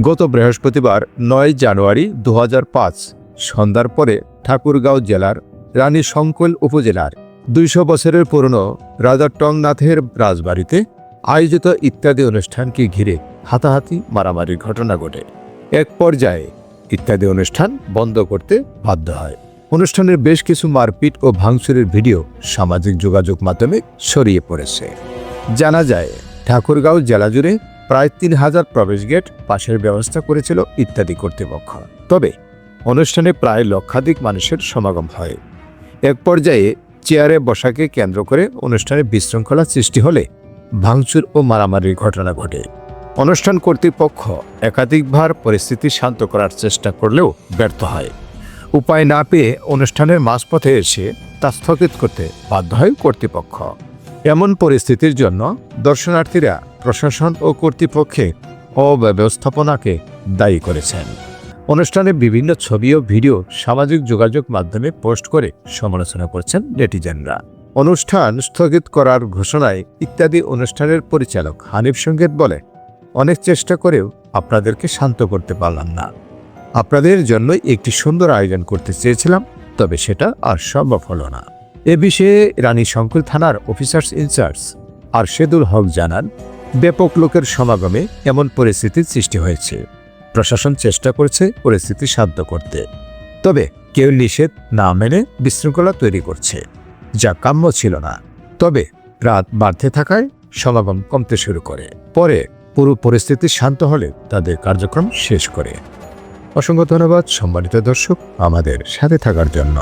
গত বৃহস্পতিবার নয় জানুয়ারি দু সন্ধ্যার পরে ঠাকুরগাঁও জেলার রানী শঙ্কল উপজেলার দুইশো বছরের পুরনো রাজা টংনাথের রাজবাড়িতে আয়োজিত ইত্যাদি অনুষ্ঠানকে ঘিরে হাতাহাতি মারামারির ঘটনা ঘটে। এক পর্যায়ে ইত্যাদি অনুষ্ঠান বন্ধ করতে বাধ্য হয়। অনুষ্ঠানের বেশ কিছু মারপিট ও ভাঙচুরের ভিডিও সামাজিক যোগাযোগ মাধ্যমে ছড়িয়ে পড়েছে। জানা যায়, ঠাকুরগাঁও জেলা জুড়ে প্রায় তিন হাজার প্রবেশ গেট, পাশের ব্যবস্থা করেছিল ইত্যাদি কর্তৃপক্ষ। তবে অনুষ্ঠানে প্রায় লক্ষাধিক মানুষের সমাগম হয়। এক পর্যায়ে চেয়ারে বসাকে কেন্দ্র করে অনুষ্ঠানে বিশৃঙ্খলা সৃষ্টি হলে ভাঙচুর ও মারামারির ঘটনা ঘটে। অনুষ্ঠান কর্তৃপক্ষ একাধিকবার পরিস্থিতি শান্ত করার চেষ্টা করলেও ব্যর্থ হয়। উপায় না পেয়ে অনুষ্ঠানের মাঝপথে এসে তা স্থগিত করতে বাধ্য হয় কর্তৃপক্ষ। এমন পরিস্থিতির জন্য দর্শনার্থীরা প্রশাসন ও কর্তৃপক্ষের অব্যবস্থাপনাকে দায়ী করেছেন। অনুষ্ঠানে বিভিন্ন ছবি ও ভিডিও সামাজিক যোগাযোগ মাধ্যমে পোস্ট করে সমালোচনা করছেন নেটিজেনরা। অনুষ্ঠান স্থগিত করার ঘোষণায় ইত্যাদি অনুষ্ঠানের পরিচালক হানিফ সংগীত বলে, অনেক চেষ্টা করেও আপনাদেরকে শান্ত করতে পারলাম না। আপনাদের জন্য একটি সুন্দর আয়োজন করতে চেয়েছিলাম, তবে সেটা আর সম্ভব হলো না। এ বিষয়ে রানী শঙ্কর থানার অফিসার্স ইনচার্জ আরশেদুল হক জানান, ব্যাপক লোকের সমাগমে এমন পরিস্থিতির সৃষ্টি হয়েছে। প্রশাসন চেষ্টা করছে পরিস্থিতি শান্ত করতে। তবে কেউ নিষেধ না মেনে বিশৃঙ্খলা তৈরি করছে, যা কাম্য ছিল না। তবে রাত বাড়তে থাকায় সমাগম কমতে শুরু করে। পরে পুরো পরিস্থিতি শান্ত হলে তাদের কার্যক্রম শেষ করে। অসংখ্য ধন্যবাদ সম্মানিত দর্শক আমাদের সাথে থাকার জন্য।